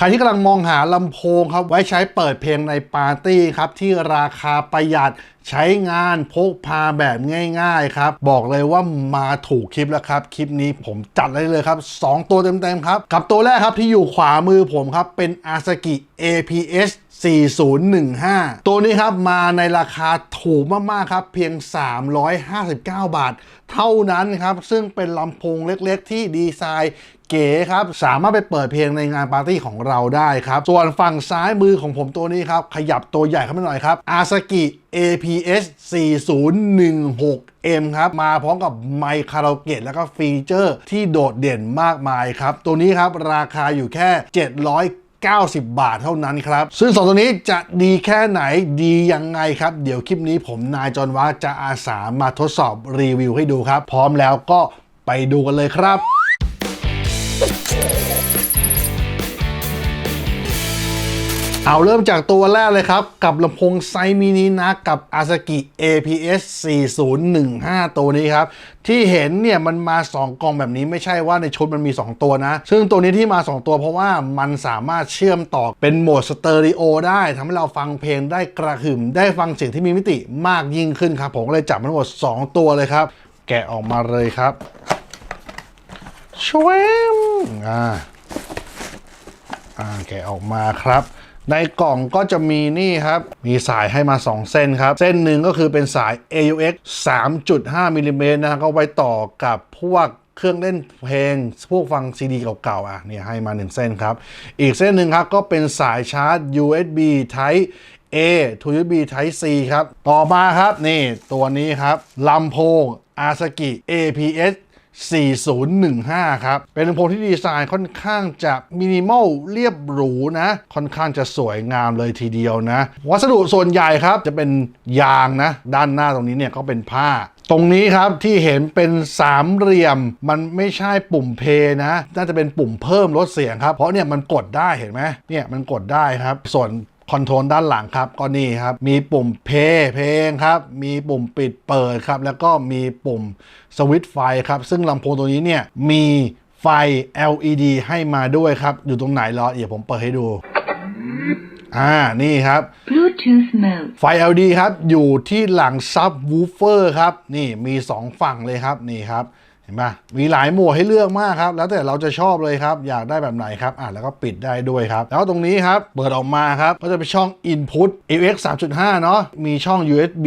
ใครที่กำลังมองหาลำโพงครับ ไว้ใช้เปิดเพลงในปาร์ตี้ครับ ที่ราคาประหยัดใช้งานพกพาแบบง่ายๆครับ บอกเลยว่ามาถูกคลิปแล้วครับ คลิปนี้ผมจัดเลยเลยครับ 2 ตัวเต็มๆครับ กับตัวแรกครับที่อยู่ขวามือผมครับ เป็น Asaki APS 4015 ตัวนี้ครับมาในราคาถูกมาก ๆ ครับ เพียง 359 บาท เท่านั้นครับ ซึ่งเป็นลำโพงเล็ก ๆ ที่ดีไซน์เก๋ครับ สามารถไปเปิดเพลงในงานปาร์ตี้ของเราได้ครับ ส่วนฝั่งซ้ายมือของผมตัวนี้ครับ ขยับตัวใหญ่ขึ้นมาหน่อยครับ Asaki APS 4016M ครับ มาพร้อมกับไมค์คาราโอเกะแล้วก็ฟีเจอร์ที่โดดเด่นมากมายครับ ตัวนี้ครับ ราคาอยู่แค่ 700 90 บาทเท่านั้นครับ ซึ่งสองตัวนี้จะดีแค่ไหนดียังไงครับ เดี๋ยวคลิปนี้ผมนายจอนวะจะอาสามาทดสอบรีวิวให้ดูครับ พร้อมแล้วก็ไปดูกันเลยครับ เอาเริ่มจากตัวแรกเลยครับ กับลำโพงไซมินินะ กับ Asaki APS 4015 ตัวนี้ครับ ที่เห็นเนี่ยมันมา 2 กล่องแบบนี้ไม่ใช่ว่าในชุดมันมี 2 ตัวนะ ซึ่งตัวนี้ที่มา 2 ตัวเพราะว่ามันสามารถเชื่อมต่อเป็นโหมดสเตอริโอได้ทำให้เราฟังเพลงได้กระหึ่ม ได้ฟังเสียงที่มีมิติมากยิ่งขึ้นครับ ผมก็เลยจับมันหมด 2 ตัวเลยครับ แกะออกมาเลยครับชวมอ่าอ่าแกะออกมาครับ ในกล่องก็จะมีนี่ครับ มีสายให้มา 2 เส้นครับ เส้นหนึ่งก็คือเป็นสาย AUX 3.5มิลลิเมตรนะ ก็ไว้ต่อกับพวกเครื่องเล่นเพลง พวกฟังซีดีเก่าๆ อะเนี่ยให้มา 1 เส้นครับ อีกเส้นหนึ่งครับ ก็เป็นสายชาร์จ USB Type A to USB Type C ครับ ต่อมาครับ นี่ตัวนี้ครับลำโพง Asaki APS 4015 ครับ เป็นลำโพงที่ดีไซน์ค่อนข้างจะมินิมอลเรียบหรูนะ ค่อนข้างจะสวยงามเลยทีเดียวนะ วัสดุส่วนใหญ่ครับจะเป็นยางนะ ด้านหน้าตรงนี้เนี่ยก็เป็นผ้าตรงนี้ครับที่เห็นเป็นสามเหลี่ยมมันไม่ใช่ปุ่มเพย์นะ น่าจะเป็นปุ่มเพิ่มลดเสียงครับ เพราะเนี่ยมันกดได้เห็นไหมเนี่ยมันกดได้ครับ ส่วน คอนโทรลด้านหลังครับก็นี่ครับ มีปุ่มเพย์เพลงครับ มีปุ่มปิดเปิดครับ แล้วก็มีปุ่มสวิตช์ไฟครับ ซึ่งลำโพงตัวนี้เนี่ย มีไฟ LED ให้มาด้วยครับ อยู่ตรงไหนรอเดี๋ยวผมเปิดให้ดู อ่า นี่ครับ Bluetooth mode. ไฟ LED ครับ อยู่ที่หลังซับวูฟเฟอร์ครับ นี่มี 2 ฝั่งเลยครับ นี่ครับ เห็นปะมีหลายโหมดให้เลือกมากครับ แล้วแต่เราจะชอบเลยครับ อยากได้แบบไหนครับ อะแล้วก็ปิดได้ด้วยครับ แล้วตรงนี้ครับ เปิดออกมาครับ ก็จะเป็นช่อง Input AUX 3.5 เนาะ มีช่อง USB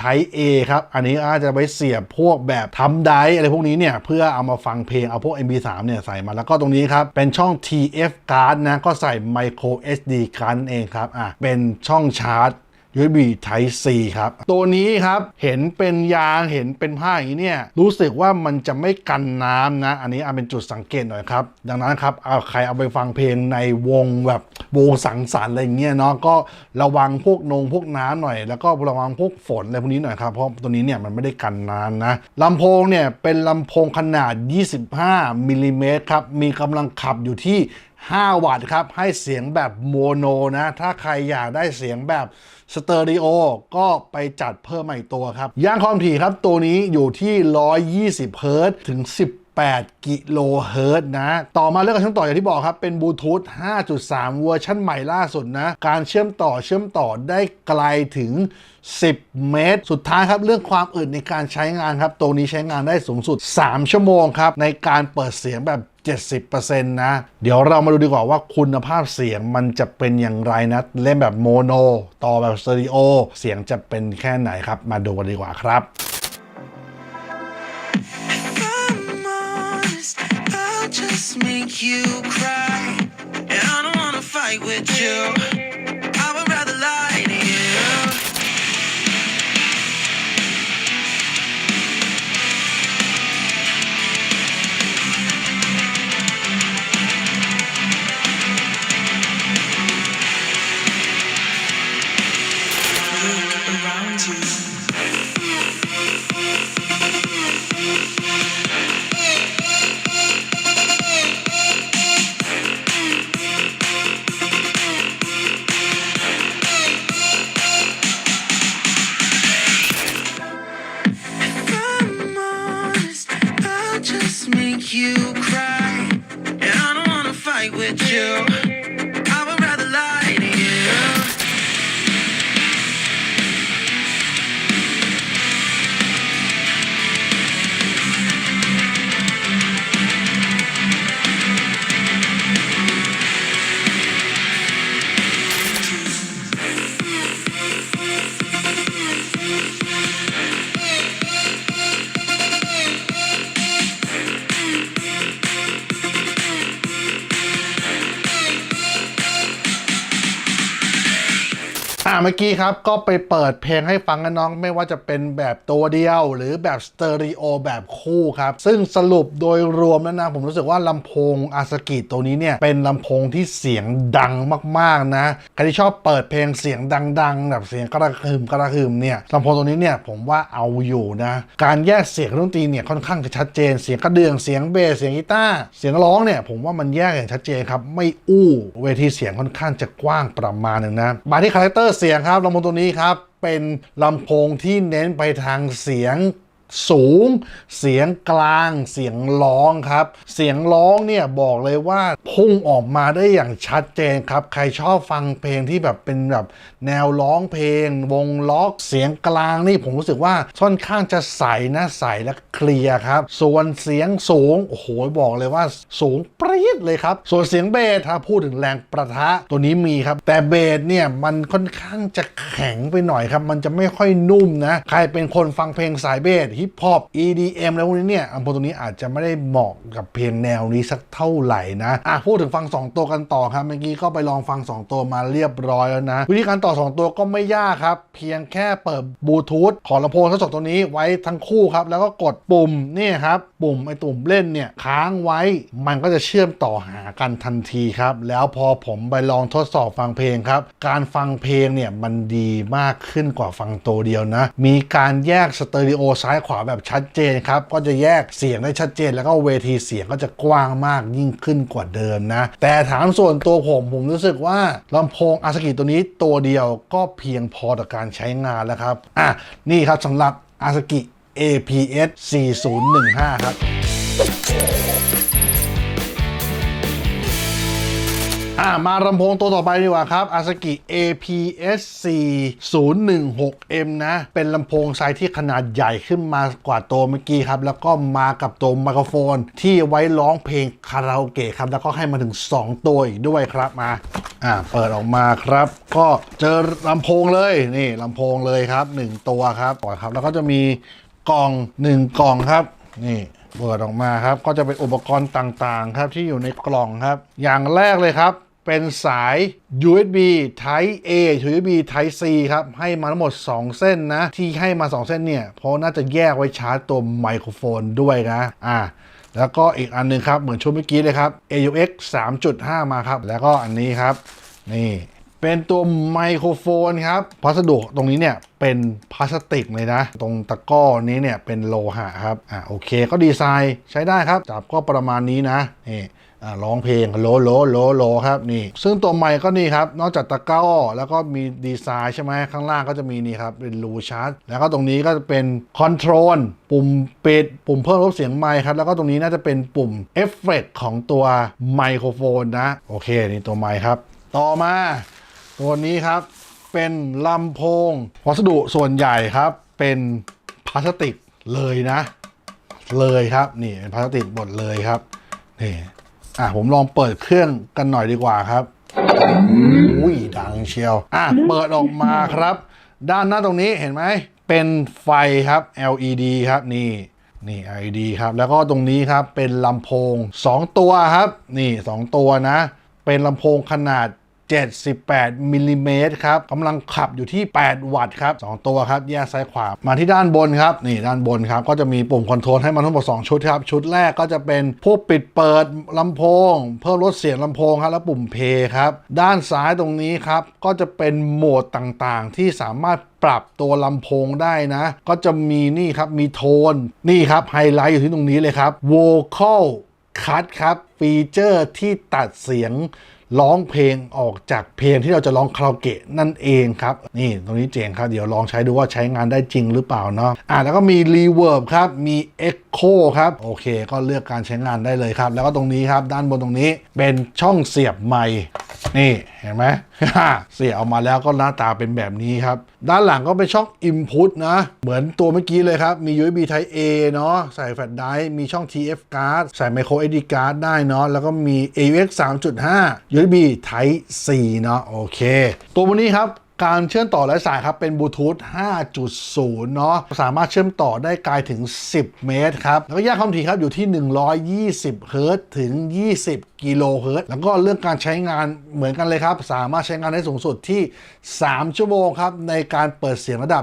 Type A ครับ อันนี้อาจจะไปเสียบพวกแบบทำไดร์อะไรพวกนี้เนี่ย เพื่อเอามาฟังเพลง เอาพวก MP3 เนี่ยใส่มา แล้วก็ตรงนี้ครับ เป็นช่อง TF card นะ ก็ใส่ Micro SD card เองครับ อะ เป็นช่องชาร์จ USB Type C ครับ ตัวนี้ครับเห็นเป็นยางเห็นเป็นผ้าอย่างนี้เนี่ยรู้สึกว่ามันจะไม่กันน้ำนะ อันนี้เอาเป็นจุดสังเกตหน่อยครับ ดังนั้นครับเอาใครเอาไปฟังเพลงในวงแบบวงสังสรรค์อะไรอย่างเงี้ยเนาะก็ระวังพวกนงพวกน้ำหน่อย แล้วก็ระวังพวกฝนอะไรพวกนี้หน่อยครับเพราะตัวนี้เนี่ยมันไม่ได้กันน้ำนะลำโพงเนี่ยเป็นลำโพงขนาด 25มิลลิเมตรครับมีกำลังขับอยู่ที่ 5 วัตต์ครับ ให้เสียงแบบโมโนนะ ถ้าใครอยากได้เสียงแบบสเตอริโอก็ไปจัดเพิ่มมาอีกตัวครับย่างความถี่ครับตัวนี้อยู่ที่ 120 เฮิรตซ์ถึง 8 กิโลเฮิรตซ์นะ ต่อมาเรื่องการเชื่อมต่ออย่างที่บอกครับ เป็นบลูทูธ 5.3 เวอร์ชันใหม่ล่าสุดนะ การเชื่อมต่อเชื่อมต่อได้ไกลถึง 10 เมตร สุดท้ายครับเรื่องความอึดในการใช้งานครับ ตัวนี้ใช้งานได้สูงสุด 3 ชั่วโมงครับ ในการเปิดเสียงแบบ70%นะ เดี๋ยวเรามาดูดีกว่าว่าคุณภาพเสียงมันจะเป็นอย่างไรนะ เล่นแบบโมโน ต่อแบบสเตอริโอ เสียงจะเป็นแค่ไหนครับ มาดูกันดีกว่าครับ you cry. And I don't wanna fight with you. with you. อ่าเมื่อกี้ครับก็ไปเปิดเพลงให้ฟังกันน้องไม่ว่าจะเป็นแบบตัวเดียว หรือแบบสเตอริโอแบบคู่ครับ ซึ่งสรุปโดยรวมแล้วนะ ผมรู้สึกว่าลำโพงอาสกิตัวนี้เนี่ย เป็นลำโพงที่เสียงดังมากๆนะ ใครที่ชอบเปิดเพลงเสียงดังๆ แบบเสียงกระหึ่มกระหึ่มเนี่ยลำโพงตัวนี้เนี่ยผมว่าเอาอยู่นะ การแยกเสียงดนตรีเนี่ยค่อนข้างจะชัดเจนเสียงกระเดื่องเสียงเบสเสียงกีตาร์เสียงร้องเนี่ยผมว่ามันแยกอย่างชัดเจนครับไม่อู้เวทีเสียงค่อนข้างจะกว้างประมาณหนึ่งนะมาที่คาแรคเตอร์เสียงครับลำโพงตัวนี้ครับ เป็นลำโพงที่เน้นไปทางเสียง สูง เสียงกลาง เสียงร้องครับ เสียงร้องเนี่ยบอกเลยว่าพุ่งออกมาได้อย่างชัดเจนครับ ใครชอบฟังเพลงที่แบบเป็นแบบแนวร้องเพลง วงล็อกเสียงกลางนี่ผมรู้สึกว่าค่อนข้างจะใสนะใสและเคลียร์ครับ ส่วนเสียงสูงโอ้โหบอกเลยว่าสูงปรี๊ดเลยครับ ส่วนเสียงเบสถ้าพูดถึงแรงประทะตัวนี้มีครับ แต่เบสเนี่ยมันค่อนข้างจะแข็งไปหน่อยครับ มันจะไม่ค่อยนุ่มนะ ใครเป็นคนฟังเพลงสายเบสฮิปฮอป EDM แล้วพวกนี้เนี่ยอันพวกตัวนี้อาจจะไม่ได้เหมาะกับเพลงแนวนี้สักเท่าไหร่นะอะพูดถึงฟัง 2 ตัวกันต่อครับเมื่อกี้ก็ไปลองฟัง 2 ตัวมาเรียบร้อยแล้วนะ วิธีการต่อ 2 ตัวก็ไม่ยากครับ เพียงแค่เปิดบลูทูธของลำโพงทั้งสองตัวนี้ไว้ทั้งคู่ครับ แล้วก็กดปุ่มนี่ครับปุ่มไอ้ตุ่มเล่นเนี่ยค้างไว้ มันก็จะเชื่อมต่อหากันทันทีครับ แล้วพอผมไปลองทดสอบฟังเพลงครับ การฟังเพลงเนี่ยมันดีมากขึ้นกว่าฟังตัวเดียวนะ มีการแยกสเตอริโอซ้ายขวาแบบชัดเจนครับ ก็จะแยกเสียงได้ชัดเจน แล้วก็เวทีเสียงก็จะกว้างมากยิ่งขึ้นกว่าเดิมนะ แต่ถามส่วนตัวผมผมรู้สึกว่าลำโพงอาสกิตัวนี้ตัวเดียวก็เพียงพอต่อการใช้งานแล้วครับอะนี่ครับสำหรับอาสกิ APS 4015 ครับ อ่ามาลำโพงตัวต่อไปดีกว่าครับ Asaki APS 4016M นะ เป็นลำโพงไซส์ที่ขนาดใหญ่ขึ้นมากว่าตัวเมื่อกี้ครับ แล้วก็มากับตัวไมโครโฟน ที่ไว้ร้องเพลงคาราโอเกะครับ แล้วก็ให้มาถึง 2 ตัวอีกด้วยครับมาอ่าเปิดออกมาครับ ก็เจอลำโพงเลยนี่ลำโพงเลยครับ 1 ตัวครับปล่อยครับ แล้วก็จะมีกล่อง 1 กล่องครับ นี่เปิดออกมาครับ ก็จะเป็นอุปกรณ์ต่างๆ ครับที่อยู่ในกล่องครับ อย่างแรกเลยครับ เป็นสาย USB Type A USB Type C ครับ ให้มาทั้งหมด 2 เส้นนะ ที่ให้มา 2 เส้นเนี่ย เพราะน่าจะแยกไว้ชาร์จตัวไมโครโฟนด้วยนะ อ่าแล้วก็อีกอันหนึงครับ เหมือนชุดเมื่อกี้เลยครับ AUX 3.5 มาครับ แล้วก็อันนี้ครับ นี่ เป็นตัวไมโครโฟนครับพัสดุตรงนี้เนี่ยเป็นพลาสติกเลยนะ ตรงตะก้อนี้เนี่ยเป็นโลหะครับอ่าโอเคก็ดีไซน์ใช้ได้ครับ จับก็ประมาณนี้นะนี่อ่าร้องเพลงโลโลโลโลครับนี่ ซึ่งตัวไมค์ก็นี่ครับ นอกจากตะก้อแล้วก็มีดีไซน์ใช่ไหมข้างล่างก็จะมีนี่ครับ เป็นรูชาร์จแล้วก็ตรงนี้ก็จะเป็นคอนโทรลปุ่มปิดปุ่มเพิ่มลดเสียงไมค์ครับ แล้วก็ตรงนี้น่าจะเป็นปุ่มเอฟเฟกของตัวไมโครโฟนนะ โอเค นี่ตัวไมค์ครับ ต่อมา ตัวนี้ครับเป็นลำโพง วัสดุส่วนใหญ่ครับ เป็นพลาสติกเลยนะ เลยครับนี่เป็นพลาสติกหมดเลยครับนี่อะผมลองเปิดเครื่องกันหน่อยดีกว่าครับอุ้ยดังเชียว อะเปิดออกมาครับ ด้านหน้าตรงนี้เห็นไหมเป็นไฟครับ LED ครับนี่นี่ LED ครับ แล้วก็ตรงนี้ครับเป็นลำโพง 2 ตัวครับ นี่ 2 ตัวนะ เป็นลำโพงขนาด 78มิลลิเมตรครับกำลังขับอยู่ที่ 8 วัตต์ครับ 2 ตัวครับ แยกซ้ายขวา มาที่ด้านบนครับ นี่ด้านบนครับ ก็จะมีปุ่มคอนโทรลให้มันทั้งหมด 2 ชุดครับ ชุดแรกก็จะเป็นพวกปิดเปิดลำโพง เพิ่มลดเสียงลำโพงครับ แล้วปุ่มเพย์ครับ ด้านซ้ายตรงนี้ครับ ก็จะเป็นโหมดต่างๆ ที่สามารถปรับตัวลำโพงได้นะ ก็จะมีนี่ครับ มีโทน นี่ครับ ไฮไลท์อยู่ที่ตรงนี้เลยครับ vocal คัดครับ ฟีเจอร์ที่ตัดเสียง ร้องเพลงออกจากเพลงที่เราจะร้องคาราโอเกะนั่นเองครับ นี่ตรงนี้เจ๋งครับ เดี๋ยวลองใช้ดูว่าใช้งานได้จริงหรือเปล่าเนาะอ่าแล้วก็มีรีเวิร์บครับมีเอ็ก Echo ครับ โอเค ก็เลือกการใช้งานได้เลยครับ แล้วก็ตรงนี้ครับ ด้านบนตรงนี้เป็นช่องเสียบไมค์นี่เห็นไหมเสียบออกมาแล้วก็หน้าตาเป็นแบบนี้ครับ ด้านหลังก็เป็นช่อง Input นะ เหมือนตัวเมื่อกี้เลยครับ มี USB Type A เนาะใส่แฟลชไดร์มีช่อง TF card ใส่ Micro SD card ได้เนาะแล้วก็มี AUX 3.5 USB Type C เนาะโอเค ตัววันนี้ครับ การเชื่อมต่อไร้สายครับ เป็นบลูทูธ 5.0 เนาะสามารถเชื่อมต่อได้ไกลถึง 10 เมตรครับ แล้วก็แยกความถี่ครับอยู่ที่ 120 เฮิรตซ์ถึง 20 กิโลเฮิรตซ์แล้วก็เรื่องการใช้งานเหมือนกันเลยครับ สามารถใช้งานได้สูงสุดที่ 3 ชั่วโมงครับ ในการเปิดเสียงระดับ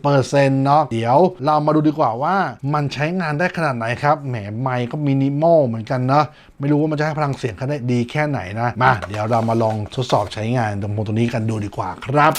70%เนาะเดี๋ยวเรามาดูดีกว่าว่ามันใช้งานได้ขนาดไหนครับ แหมไมค์ก็มินิมอลเหมือนกันเนาะไม่รู้ว่ามันจะให้พลังเสียงเขาได้ดีแค่ไหนนะ มา เดี๋ยวเรามาลองทดสอบใช้งานตรงตรงนี้กันดูดีกว่าครับ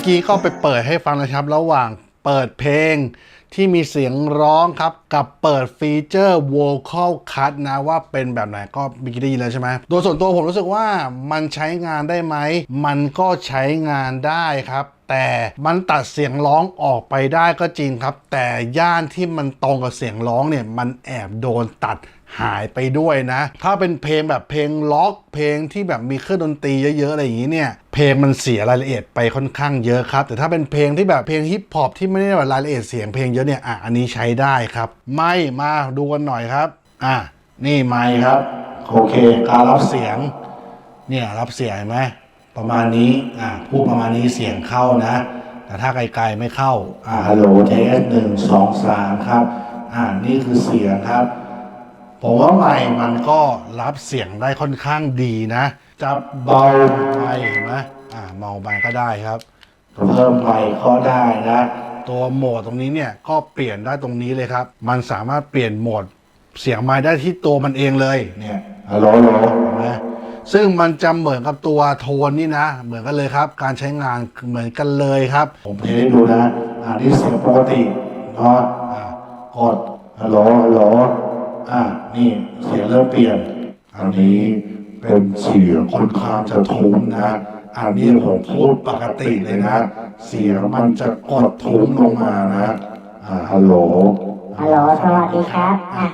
อกี้ก็ไปเปิดให้ฟังนะครับ ระหว่างเปิดเพลงที่มีเสียงร้องครับ กับเปิดฟีเจอร์ vocal cut นะว่าเป็นแบบไหนก็เมื่อกี้ได้ยินแล้วใช่ไหมโดยส่วนตัวผมรู้สึกว่ามันใช้งานได้ไหม มันก็ใช้งานได้ครับ แต่มันตัดเสียงร้องออกไปได้ก็จริงครับ แต่ย่านที่มันตรงกับเสียงร้องเนี่ยมันแอบโดนตัดหายไปด้วยนะ ถ้าเป็นเพลงแบบเพลงล็อกเพลงที่แบบมีเครื่องดนตรีเยอะๆอะไรอย่างนี้เนี่ยเพลงมันเสียรายละเอียดไปค่อนข้างเยอะครับ แต่ถ้าเป็นเพลงที่แบบเพลงฮิปฮอปที่ไม่ได้แบบรายละเอียดเสียงเพลงเยอะเนี่ยอะอันนี้ใช้ได้ครับ ไม่มาดูกันหน่อยครับ อะนี่ไมค์ครับ โอเคการรับเสียง เนี่ยรับเสียงเห็นไหม ประมาณนี้อ่าพูดประมาณนี้เสียงเข้านะ แต่ถ้าไกลๆไม่เข้าอ่าฮัลโหลเทสหนึ่งสองสามครับอ่านี่คือเสียงครับผมว่าไมค์มันก็รับเสียงได้ค่อนข้างดีนะจะเบาไปเห็นไหมอ่าเบาไปก็ได้ครับเพิ่มไปก็ได้นะ ตัวโหมดตรงนี้เนี่ยก็เปลี่ยนได้ตรงนี้เลยครับ มันสามารถเปลี่ยนโหมดเสียงไม้ได้ที่ตัวมันเองเลยเนี่ยฮัลโหลฮัลโหลเห็นไหม ซึ่งมันจะเหมือนกับตัวโทนนี่นะ เหมือนกันเลยครับ การใช้งานเหมือนกันเลยครับ ผมจะให้ดูนะอันนี้เสียงปกติเนาะอ่ากดฮัลโหลฮัลโหลอ่านี่เสียงเริ่มเปลี่ยน อันนี้เป็นเสียงค่อนข้างจะทุ้มนะ อันนี้ผมพูดปกติเลยนะ เสียงมันจะกดทุ้มลงมานะอ่าฮัลโหลฮัลโหลสวัสดีครับอะ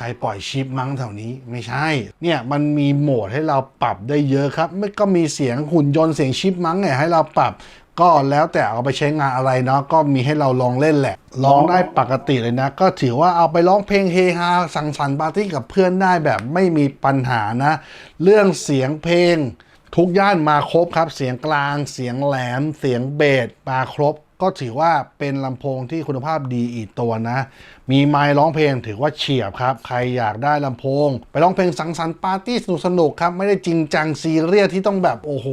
ใครปล่อยชิปมั้งแถวนี้ไม่ใช่ เนี่ยมันมีโหมดให้เราปรับได้เยอะครับไม่ก็มีเสียงหุ่นยนต์เสียงชิปมั้งเนี่ยให้เราปรับก็แล้วแต่เอาไปใช้งานอะไรเนาะก็มีให้เราลองเล่นแหละร้องได้ปกติเลยนะ ก็ถือว่าเอาไปร้องเพลงเฮฮาสังสรรค์ปาร์ตี้กับเพื่อนได้แบบไม่มีปัญหานะ เรื่องเสียงเพลง ทุกย่านมาครบครับ เสียงกลาง เสียงแหลม เสียงเบสมาครบ ก็ถือว่าเป็นลำโพงที่คุณภาพดีอีกตัวนะ มีไมค์ร้องเพลงถือว่าเฉียบครับ ใครอยากได้ลำโพง ไปร้องเพลงสังสรรค์ปาร์ตี้สนุกสนุกๆครับ ไม่ได้จริงจังซีเรียสที่ต้องแบบโอ้โห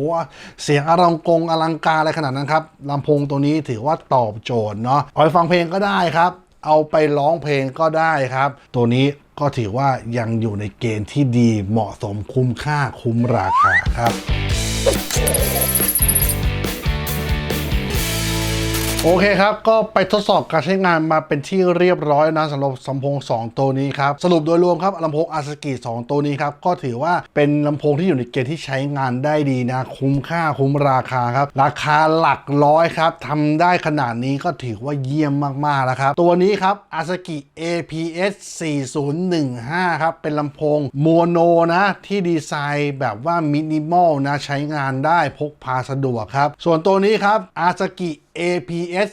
เสียงอลังกงอลังการอะไรขนาดนั้นครับลำโพงตัวนี้ถือว่าตอบโจทย์เนาะเอาไปฟังเพลงก็ได้ครับ เอาไปร้องเพลงก็ได้ครับ ตัวนี้ก็ถือว่ายังอยู่ในเกณฑ์ที่ดีเหมาะสมคุ้มค่าคุ้มราคาครับ โอเคครับ ก็ไปทดสอบการใช้งานมาเป็นที่เรียบร้อยนะสำหรับลำโพง 2 ตัวนี้ครับ สรุปโดยรวมครับลำโพงอาสกิ2ตัวนี้ครับ ก็ถือว่าเป็นลำโพงที่อยู่ในเกณฑ์ที่ใช้งานได้ดีนะ คุ้มค่าคุ้มราคาครับ ราคาหลักร้อยครับทำได้ขนาดนี้ก็ถือว่าเยี่ยมมากๆแล้วครับ ตัวนี้ครับอาสกิ APS 4015 ครับ เป็นลำโพงโมโนนะที่ดีไซน์แบบว่ามินิมอลนะใช้งานได้พกพาสะดวกครับส่วนตัวนี้ครับอาสกิ APS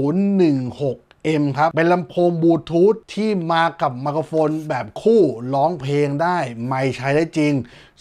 4016 M ครับ เป็นลำโพงบลูทูธที่มากับไมโครโฟนแบบคู่ร้องเพลงได้ ไม่ใช้ได้จริง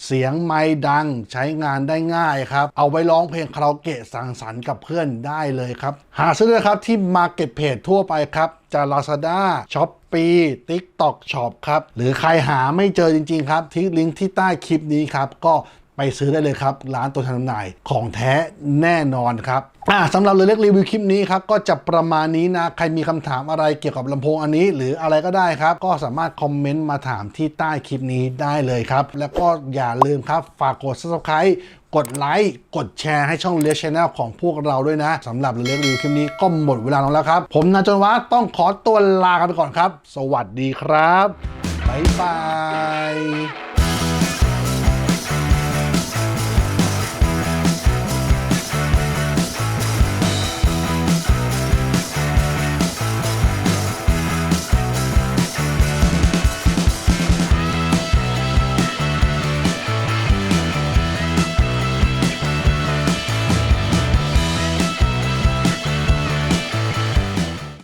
เสียงไม่ดังใช้งานได้ง่ายครับ เอาไว้ร้องเพลงคาราโอเกะสังสรรค์กับเพื่อนได้เลยครับ หาซื้อได้ครับที่ Market p a g ทั่วไปครับจาก Lazada Shopee TikTok Shop ครับ หรือใครหาไม่เจอจริง ๆ ครับที่ลิงก์ที่ใต้คลิปนี้ครับ ก็ ไปซื้อได้เลยครับ ร้านตัวแทนจำหน่ายของแท้แน่นอนครับอ่าสำหรับเรือเล็กรีวิวคลิปนี้ครับก็จะประมาณนี้นะ ใครมีคำถามอะไรเกี่ยวกับลำโพงอันนี้ หรืออะไรก็ได้ครับ ก็สามารถคอมเมนต์มาถามที่ใต้คลิปนี้ได้เลยครับ แล้วก็อย่าลืมครับ ฝากกด subscribe กดไลค์ กดแชร์ให้ช่องเลียชแนลของพวกเราด้วยนะสำหรับเรือเล็กรีวิวคลิปนี้ก็หมดเวลาลงแล้วครับ ผมนาจนวัฒต้องขอตัวลากันไปก่อนครับ สวัสดีครับบ๊ายบาย